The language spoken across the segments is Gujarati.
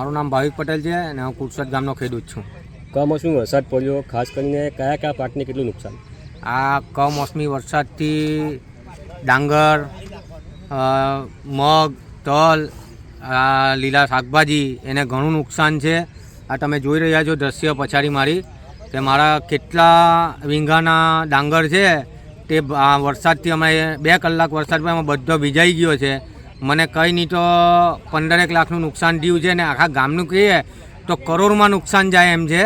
મારું નામ ભાવિક પટેલ છે અને હું કુરસદ ગામનો ખેડૂત છું. કમોસમી વરસાદ પડ્યો ખાસ કરીને કયા કયા પાકને કેટલું નુકસાન? આ કમોસમી વરસાદથી ડાંગર મગ તલ આ લીલા શાકભાજી એને ઘણું નુકસાન છે. આ તમે જોઈ રહ્યા છો દ્રશ્ય પછાડી મારી કે મારા કેટલા વીંઘાના ડાંગર છે તે આ વરસાદથી અમે બે કલાક વરસાદમાં બધો ભીજાઈ ગયો છે. મને કંઈ નહીં તો પંદરેક લાખનું નુકસાન થયું છે ને આખા ગામનું કહીએ તો કરોડમાં નુકસાન જાય એમ છે.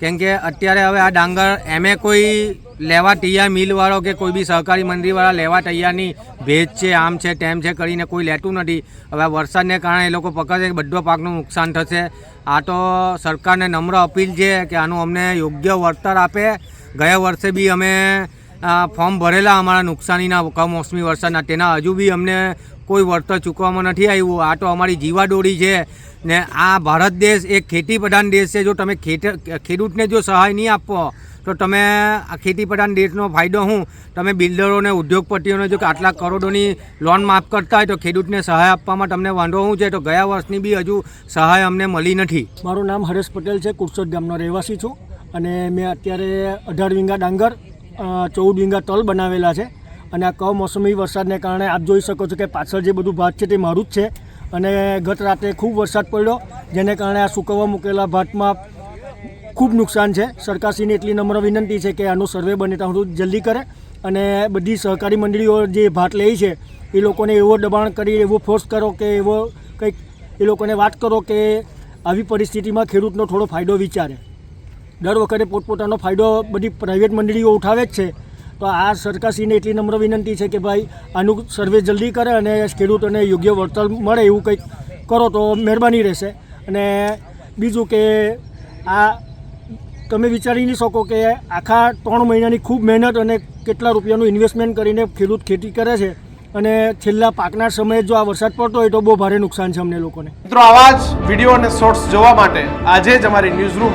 કેમ કે અત્યારે હવે આ ડાંગર એમે કોઈ લેવા તૈયાર મિલવાળો કે કોઈ બી સહકારી મંડળીવાળા લેવા તૈયાર નહીં ભેજ છે, આમ છે, તેમ છે કરીને કોઈ લેતું નથી. હવે આ વરસાદને કારણે એ લોકો પકડે બધો પાકનું નુકસાન થશે. આ તો સરકારને નમ્ર અપીલ છે કે આનું અમને યોગ્ય વળતર આપે. ગયા વર્ષે બી અમે ફોર્મ ભરેલા અમારા નુકસાનીના કમોસમી વરસાદના, તેના હજુ બી અમને કોઈ વળતર ચૂકવવામાં નથી આવ્યું. આ તો અમારી જીવાદોરી છે ને આ ભારત દેશ એક ખેતી પ્રધાન દેશ છે. જો તમે ખેડૂતને જો સહાય નહીં આપો, તો તમે આ ખેતી પ્રધાન દેશનો ફાયદો શું તમે બિલ્ડરોને ઉદ્યોગપતિઓને જો કે આટલા કરોડોની લોન માફ કરતા હોય તો ખેડૂતને સહાય આપવામાં તમને વાંધો શું છે? તો ગયા વર્ષની બી હજુ સહાય અમને મળી નથી. મારું નામ હરેશ પટેલ છે. કુરસોદ ગામનો રહેવાસી છું અને મેં અત્યારે અઢાર વીંગા ડાંગર ચૌદ વીંગા તલ બનાવેલા છે. અને આ કમોસમી વરસાદને કારણે આપ જોઈ શકો છો કે પાછળ જે બધું ભાત છે તે મારું જ છે. અને ગત રાતે ખૂબ વરસાદ પડ્યો, જેને કારણે આ સુકવવા મૂકેલા ભાતમાં ખૂબ નુકસાન છે. સરકારશ્રીને એટલી નમ્ર વિનંતી છે કે આનું સર્વે બને ત્યાં સુધી જલ્દી કરે અને બધી સહકારી મંડળીઓ જે ભાત લે છે, એ લોકોને એવો દબાણ કરી, એવો ફોર્સ કરો કે એવો કંઈક, એ લોકોને વાત કરો કે આવી પરિસ્થિતિમાં ખેડૂતનો થોડો ફાયદો વિચારે. દર વખતે પોતપોતાનો ફાયદો બધી પ્રાઇવેટ મંડળીઓ ઉઠાવે જ છે. તો આ સરકારશ્રીને એટલી નમ્ર વિનંતી છે કે ભાઈ, આનું સર્વે જલ્દી કરે અને ખેડૂતોને યોગ્ય વળતર મળે એવું કંઈક કરો તો મહેરબાની રહેશે. અને બીજું કે આ તમે વિચારી નહીં શકો કે આખા ત્રણ મહિનાની ખૂબ મહેનત અને કેટલા રૂપિયાનું ઇન્વેસ્ટમેન્ટ કરીને ખેડૂત ખેતી કરે છે. અને છેલ્લા પાકના સમયે જો આ વરસાદ પડતો હોય તો બહુ ભારે નુકસાન છે અમને લોકોને. મિત્રો, આવા જ વીડિયો અને શોર્ટ્સ જોવા માટે આજે જ અમારી ન્યૂઝ રૂમ